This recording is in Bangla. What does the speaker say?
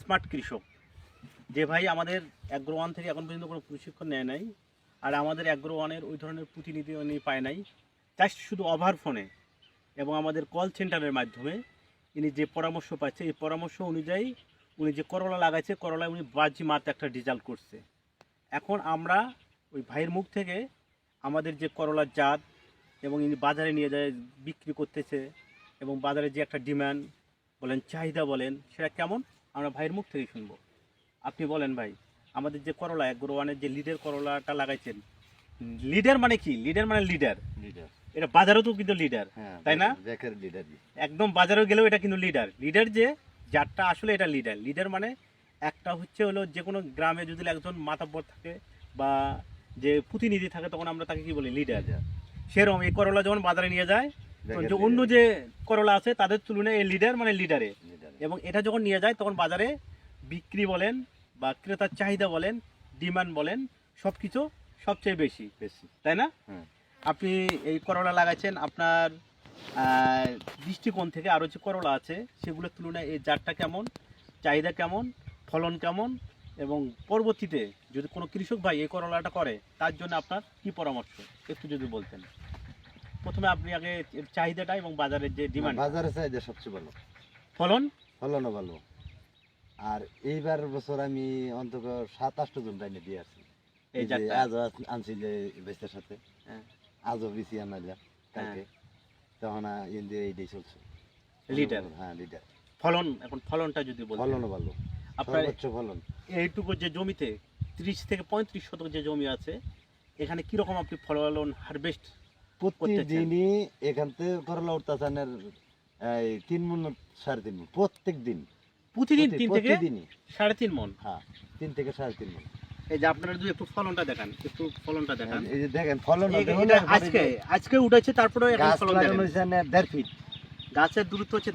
স্মার্ট কৃষক। যে ভাই আমাদের অ্যাগ্রো ওয়ান থেকে এখন পর্যন্ত কোনো প্রশিক্ষণ নেয় নাই, আর আমাদের অ্যাগ্রো ওয়ানের ওই ধরনের প্রতিনিধি উনি পায় নাই। জাস্ট শুধু ওভার ফোনে এবং আমাদের কল সেন্টারের মাধ্যমে ইনি যে পরামর্শ পাচ্ছে, এই পরামর্শ অনুযায়ী উনি যে করলা লাগাইছে, করলায় উনি বাজি মাত একটা রেজাল্ট করছে। এখন আমরা ওই ভাইয়ের মুখ থেকে আমাদের যে করলার জাত এবং ইনি বাজারে নিয়ে যায়, বিক্রি করতেছে এবং বাজারে যে একটা ডিমান্ড বলেন, চাহিদা বলেন, সেটা কেমন? আমরা ভাইয়ের মুখ থেকেই শুনব। আপনি বলেন ভাই আমাদের যে করলা এক ওয়ানের যে লিডের করলাটা লাগাইছেন লিডার মানে কি? লিডার মানে লিডার। লিডার। এটা বাজারেও তো কিন্তু লিডার হ্যাঁ তাই না? লিডার একদম বাজারেও গেলেও এটা কিন্তু লিডার। লিডার যে যারটা আসলে এটা লিডার। লিডার মানে একটা হচ্ছে হলো যে কোনো গ্রামে যদি একজন মাতাব্বর থাকে বা যে প্রতিনিধি থাকে তখন আমরা তাকে কি বলি? লিডার। সেরকম এই করলা যখন বাজারে নিয়ে যায় তখন অন্য যে করলা আছে তাদের তুলনায় এই লিডার মানে লিডারে। এবং এটা যখন নিয়ে যায় তখন বাজারে বিক্রি বলেন বা ক্রেতার চাহিদা বলেন ডিমান্ড বলেন সব কিছু সবচেয়ে বেশি বেশি তাই না? আপনি এই করলা লাগাইছেন আপনার দৃষ্টিকোণ থেকে আরও যে করলা আছে সেগুলোর তুলনায় এই জারটা কেমন চাহিদা কেমন ফলন কেমন এবং পরবর্তীতে যদি কোনো কৃষক ভাই এই করলাটা করে তার জন্য আপনার কি পরামর্শ? একটু যদি বলতেন। প্রথমে আপনি আগে চাহিদাটা এবং বাজারের যে ডিমান্ড। বাজারে চাহিদা সবচেয়ে ভালো। ফলন? ফলনও ভালো? আর এইবার বছর আমি অন্তত সাত আটটা জন টাইনে দিয়ে আসছি। এই এই যে আজও আনছি যে সাথে। হ্যাঁ। আজও বেশি আনাইলাম কালকে। তখন ইন্ডিয়া এইটাই চলছে। লিটার হ্যাঁ লিটার ফলন এখন ফলনটা যদি ফলনও ভালো। আপনার সর্বোচ্চ ফলন। এইটুকু যে জমিতে ত্রিশ থেকে পঁয়ত্রিশ শতক যে জমি আছে এখানে কীরকম আপনি ফলন হারভেস্ট প্রতিদিনই এখান থেকে করলা উঠতেছেন এই তিন মন সাড়ে তিন মন প্রত্যেক দিন। প্রতিদিন তিন থেকে প্রতিদিনই। সাড়ে তিন মন? হ্যাঁ তিন থেকে সাড়ে তিন মন। এই যে আপনারা যদি একটু ফলনটা দেখান একটু ফলনটা দেখান। এই যে দেখেন ফলন আজকে আজকে উঠেছে তারপরে এখন ফলন দেখেন। দেড় ফিট। গাছের দূরত্ব হচ্ছে